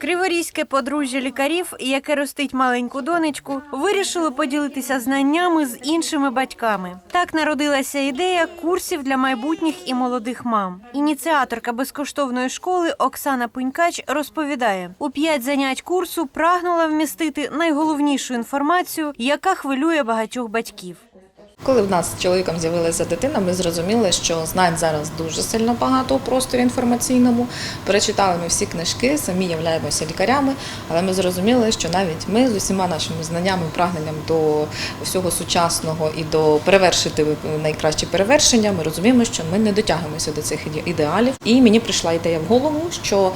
Криворізьке подружжя лікарів, яке ростить маленьку донечку, вирішило поділитися знаннями з іншими батьками. Так народилася ідея курсів для майбутніх і молодих мам. Ініціаторка безкоштовної школи Оксана Пенькач розповідає: у п'ять занять курсу прагнула вмістити найголовнішу інформацію, яка хвилює багатьох батьків. Коли в нас з чоловіком з'явилася дитина, ми зрозуміли, що знань зараз дуже сильно багато у просторі інформаційному. Перечитали ми всі книжки, самі являємося лікарями, але ми зрозуміли, що навіть ми з усіма нашими знаннями, прагненням до всього сучасного і до перевершити найкращі перевершення, ми розуміємо, що ми не дотягуємося до цих іде- ідеалів. І мені прийшла ідея в голову, що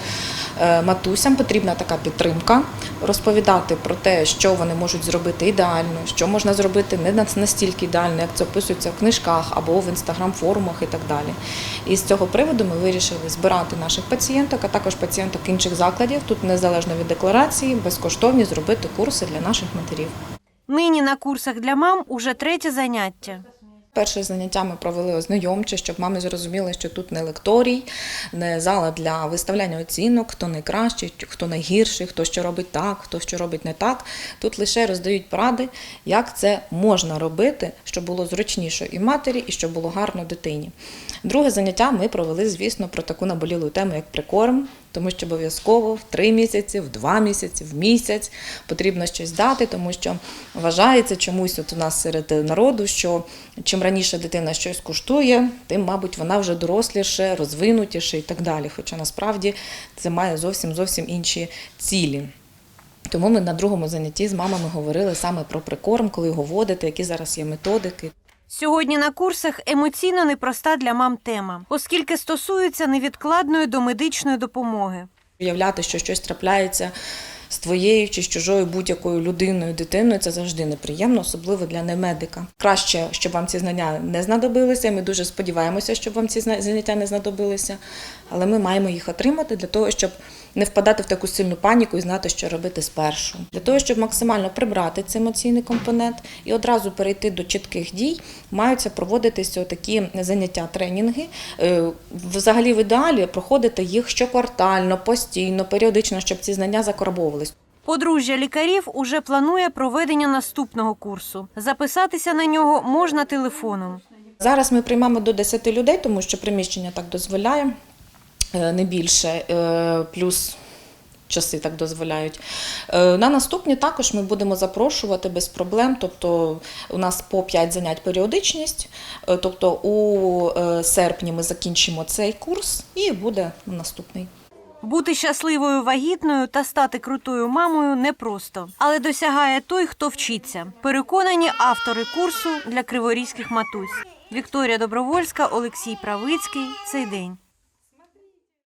матусям потрібна така підтримка, розповідати про те, що вони можуть зробити ідеально, що можна зробити не настільки ідеально, як це описується в книжках або в інстаграм-форумах і так далі. І з цього приводу ми вирішили збирати наших пацієнток, а також пацієнток інших закладів, тут незалежно від декларації, безкоштовні зробити курси для наших матерів. Нині на курсах для мам уже третє заняття. Перше заняття ми провели ознайомче, щоб мами зрозуміли, що тут не лекторій, не зала для виставляння оцінок, хто найкращий, хто найгірший, хто що робить так, хто що робить не так. Тут лише роздають поради, як це можна робити, щоб було зручніше і матері, і щоб було гарно дитині. Друге заняття ми провели, звісно, про таку наболілу тему, як прикорм, тому що обов'язково в три місяці, в два місяці, в місяць потрібно щось дати, тому що вважається чомусь от у нас серед народу, що чим раніше дитина щось куштує, тим, мабуть, вона вже доросліше, розвинутіше і так далі. Хоча насправді це має зовсім зовсім інші цілі. Тому ми на другому занятті з мамами говорили саме про прикорм, коли його вводити, які зараз є методики. Сьогодні на курсах емоційно непроста для мам тема, оскільки стосується невідкладної домедичної допомоги. Уявляти, що щось трапляється з твоєю чи з чужою будь-якою людиною, дитиною, це завжди неприємно, особливо для немедика. Краще, щоб вам ці знання не знадобилися. Ми дуже сподіваємося, щоб вам ці заняття не знадобилися, але ми маємо їх отримати для того, щоб не впадати в таку сильну паніку і знати, що робити спершу. Для того, щоб максимально прибрати цей емоційний компонент і одразу перейти до чітких дій, маються проводитися такі заняття, тренінги. Е, Взагалі, в ідеалі проходити їх щоквартально, постійно, періодично, щоб ці знання закарбовувались. Подружжя лікарів уже планує проведення наступного курсу. Записатися на нього можна телефоном. Зараз ми приймаємо до 10 людей, тому що приміщення так дозволяє, е, не більше, е, плюс часи так дозволяють. Е, На наступні також ми будемо запрошувати без проблем. Тобто у нас по 5 занять періодичність. Тобто у серпні ми закінчимо цей курс і буде наступний. Бути щасливою вагітною та стати крутою мамою непросто, але досягає той, хто вчиться. Переконані автори курсу для криворізьких матусь. Вікторія Добровольська, Олексій Правицький. Цей день.